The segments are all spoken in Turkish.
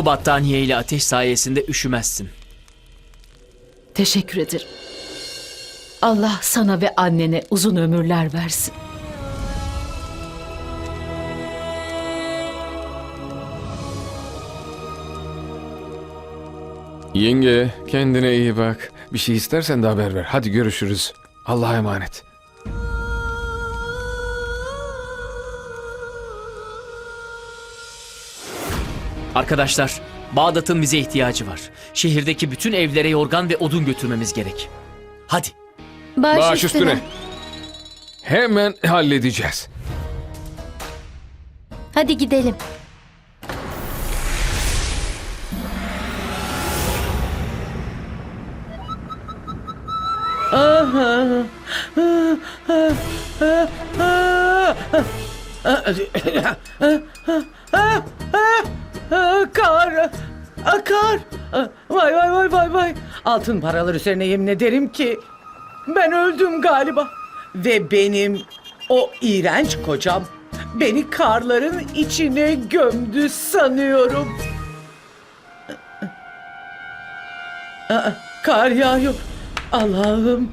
Bu battaniye ile ateş sayesinde üşümezsin. Teşekkür ederim. Allah sana ve annene uzun ömürler versin. Yenge kendine iyi bak. Bir şey istersen de haber ver. Hadi görüşürüz. Allah'a emanet. Arkadaşlar, Bağdat'ın bize ihtiyacı var. Şehirdeki bütün evlere yorgan ve odun götürmemiz gerek. Hadi. Baş, Baş üstüne. üstüne. Hemen halledeceğiz. Hadi gidelim. Kar! Akar! Vay vay vay vay vay! Altın paralar üzerine yemin ederim ki ben öldüm galiba. Ve benim o iğrenç kocam beni karların içine gömdü sanıyorum. Aa, Kar yağıyor. Allah'ım.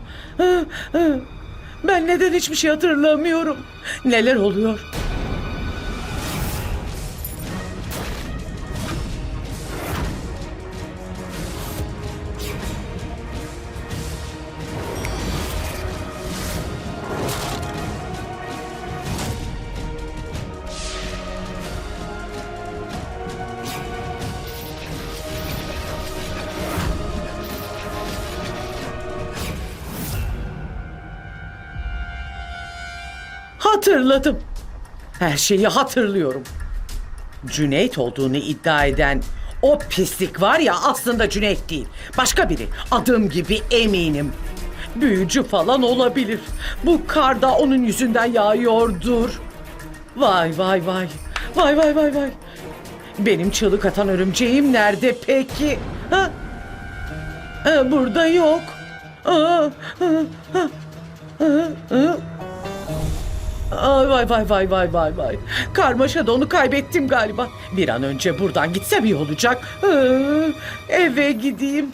Ben neden hiçbir şey hatırlamıyorum? Neler oluyor? Hatırladım. Her şeyi hatırlıyorum. Cüneyt olduğunu iddia eden o pislik var ya aslında Cüneyt değil. Başka biri. Adım gibi eminim. Büyücü falan olabilir. Bu kar da onun yüzünden yağıyordur. Vay vay vay. Vay vay vay vay. Benim çığlık atan örümceğim nerede peki? Ha? Ha, burada yok. Aa, ha, ha, ha, ha. Ay vay vay vay vay vay vay. Karmaşada onu kaybettim galiba. Bir an önce buradan gitsem iyi olacak. Ee, eve gideyim.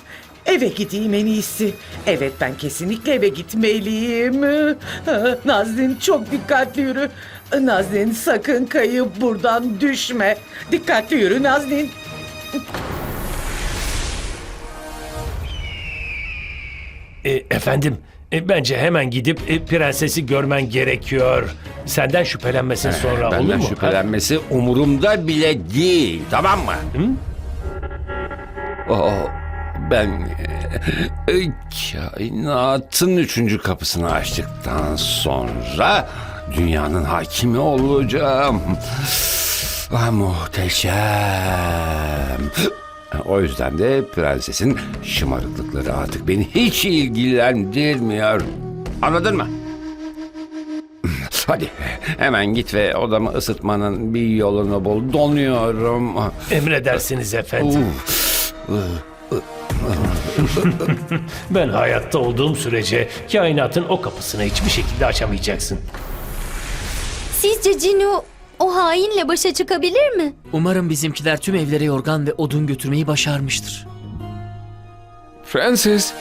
Eve gideyim en iyisi. Evet ben kesinlikle eve gitmeliyim. Nazlin çok dikkatli yürü. Nazlin sakın kayıp buradan düşme. Dikkatli yürü Nazlin. E, efendim, e, bence hemen gidip e, prensesi görmen gerekiyor. Senden şüphelenmesin sonra olur Benden mu? şüphelenmesi umurumda bile değil. Tamam mı? O ben e, kainatın üçüncü kapısını açtıktan sonra dünyanın hakimi olacağım. Ah, muhteşem. O yüzden de prensesin şımarıklıkları artık beni hiç ilgilendirmiyor. Anladın mı? Hadi hemen git ve odamı ısıtmanın bir yolunu bul. Donuyorum. Emredersiniz efendim. Ben hayatta olduğum sürece kainatın o kapısını hiçbir şekilde açamayacaksın. Sizce Cinu o hainle başa çıkabilir mi? Umarım bizimkiler tüm evlere yorgan ve odun götürmeyi başarmıştır. Prenses.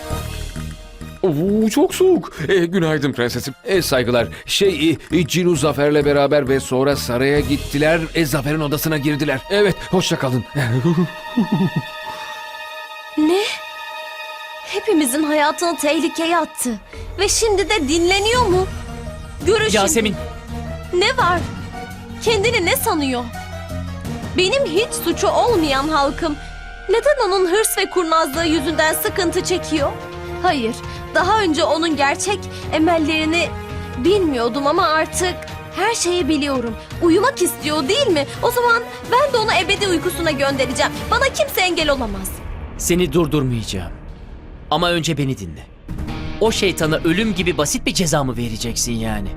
Oo, çok soğuk. E, günaydın prensesim. E, saygılar. Şey, e, Cinu Zafer'le beraber ve sonra saraya gittiler. E, Zafer'in odasına girdiler. Evet, hoşça kalın. Ne? Hepimizin hayatını tehlikeye attı. Ve şimdi de dinleniyor mu? Görün şimdi. Yasemin, Ne var? Kendini ne sanıyor? Benim hiç suçu olmayan halkım neden hırs ve kurnazlığı yüzünden sıkıntı çekiyor? Hayır, daha önce onun gerçek emellerini bilmiyordum ama artık her şeyi biliyorum. Uyumak istiyor değil mi? O zaman ben de onu ebedi uykusuna göndereceğim. Bana kimse engel olamaz. seni durdurmayacağım. Ama önce beni dinle. O şeytana ölüm gibi basit bir ceza mı vereceksin yani?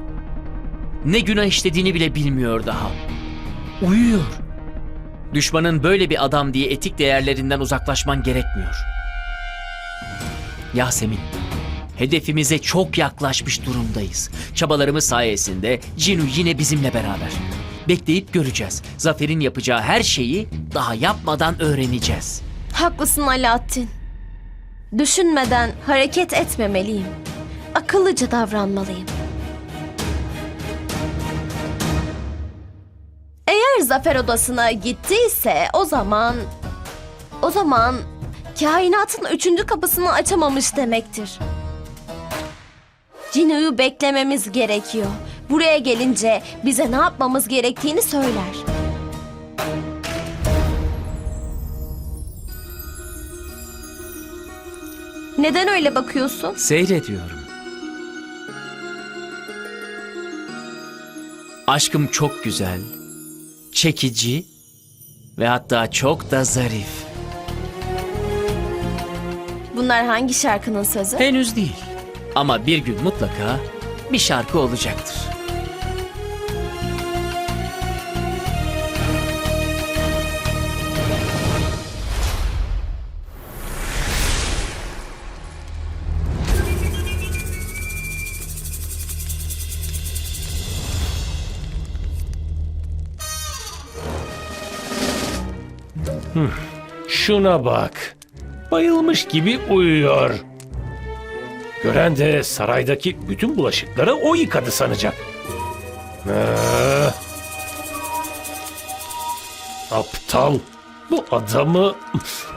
Ne günah işlediğini bile bilmiyor daha. Uyuyor. Düşmanın böyle bir adam diye etik değerlerinden uzaklaşman gerekmiyor. Yasemin, hedefimize çok yaklaşmış durumdayız. Çabalarımız sayesinde Cinu yine bizimle beraber. Bekleyip göreceğiz. Zafer'in yapacağı her şeyi daha yapmadan öğreneceğiz. Haklısın Alaaddin. Düşünmeden hareket etmemeliyim. Akıllıca davranmalıyım. Eğer zafer odasına gittiyse o zaman... O zaman kainatın üçüncü kapısını açamamış demektir. Cinu'yu beklememiz gerekiyor. Buraya gelince bize ne yapmamız gerektiğini söyler. Neden öyle bakıyorsun? Seyrediyorum. Aşkım çok güzel, çekici ve hatta çok da zarif. Bunlar hangi şarkının sözü? Henüz değil ama bir gün mutlaka bir şarkı olacaktır. Şuna bak. Bayılmış gibi uyuyor. Gören de saraydaki bütün bulaşıkları o yıkadı sanacak. Ee, aptal. Bu adamı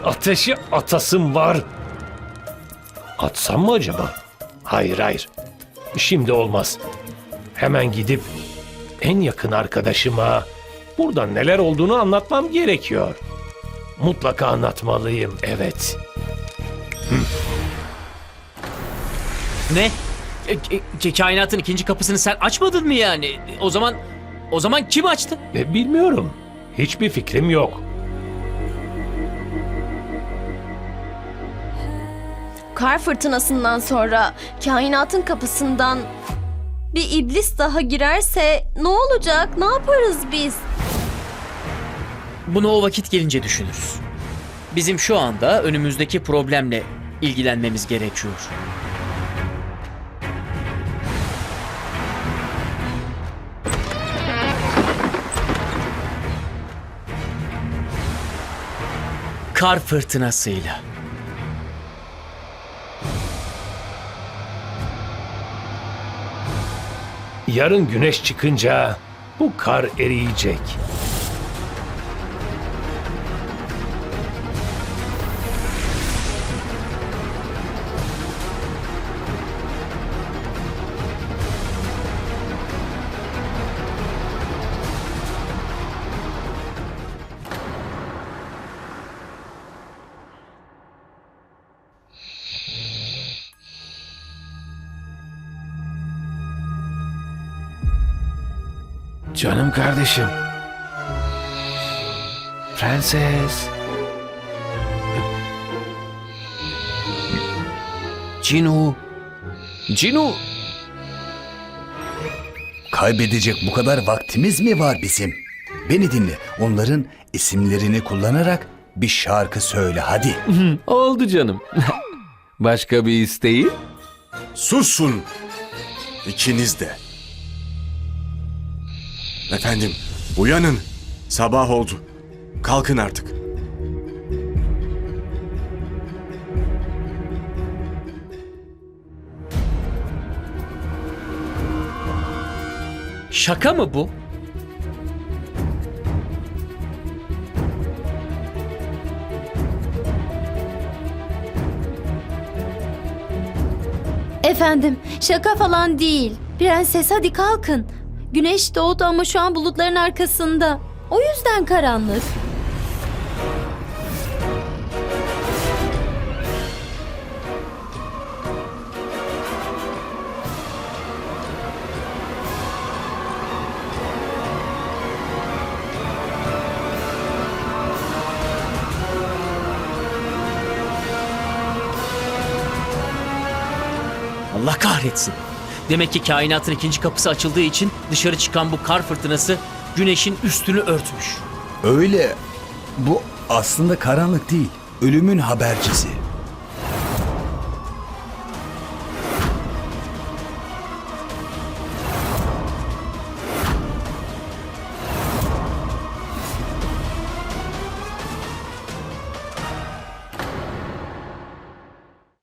ateşe atasım var. Atsam mı acaba? Hayır hayır. Şimdi olmaz. Hemen gidip en yakın arkadaşıma burada neler olduğunu anlatmam gerekiyor. Mutlaka anlatmalıyım, evet. Ne? E, e, kainatın ikinci kapısını sen açmadın mı yani? O zaman o zaman kim açtı? E, bilmiyorum. Hiçbir fikrim yok. Kar fırtınasından sonra kainatın kapısından bir iblis daha girerse ne olacak? Ne yaparız biz? Bunu o vakit gelince düşünürüz. Bizim şu anda önümüzdeki problemle ilgilenmemiz gerekiyor. Kar fırtınasıyla. Yarın güneş çıkınca bu kar eriyecek. Canım kardeşim. Prenses. Cinu. Cinu. Kaybedecek bu kadar vaktimiz mi var bizim? Beni dinle. Onların isimlerini kullanarak bir şarkı söyle hadi. Oldu canım. Başka bir isteği? Susun! İkiniz de. Efendim, uyanın. Sabah oldu. Kalkın artık. Şaka mı bu? Efendim, şaka falan değil. Prenses hadi kalkın. Güneş doğdu ama şu an bulutların arkasında. O yüzden karanlık. Allah kahretsin. Demek ki kainatın ikinci kapısı açıldığı için dışarı çıkan bu kar fırtınası güneşin üstünü örtmüş. Öyle. Bu aslında karanlık değil. Ölümün habercisi.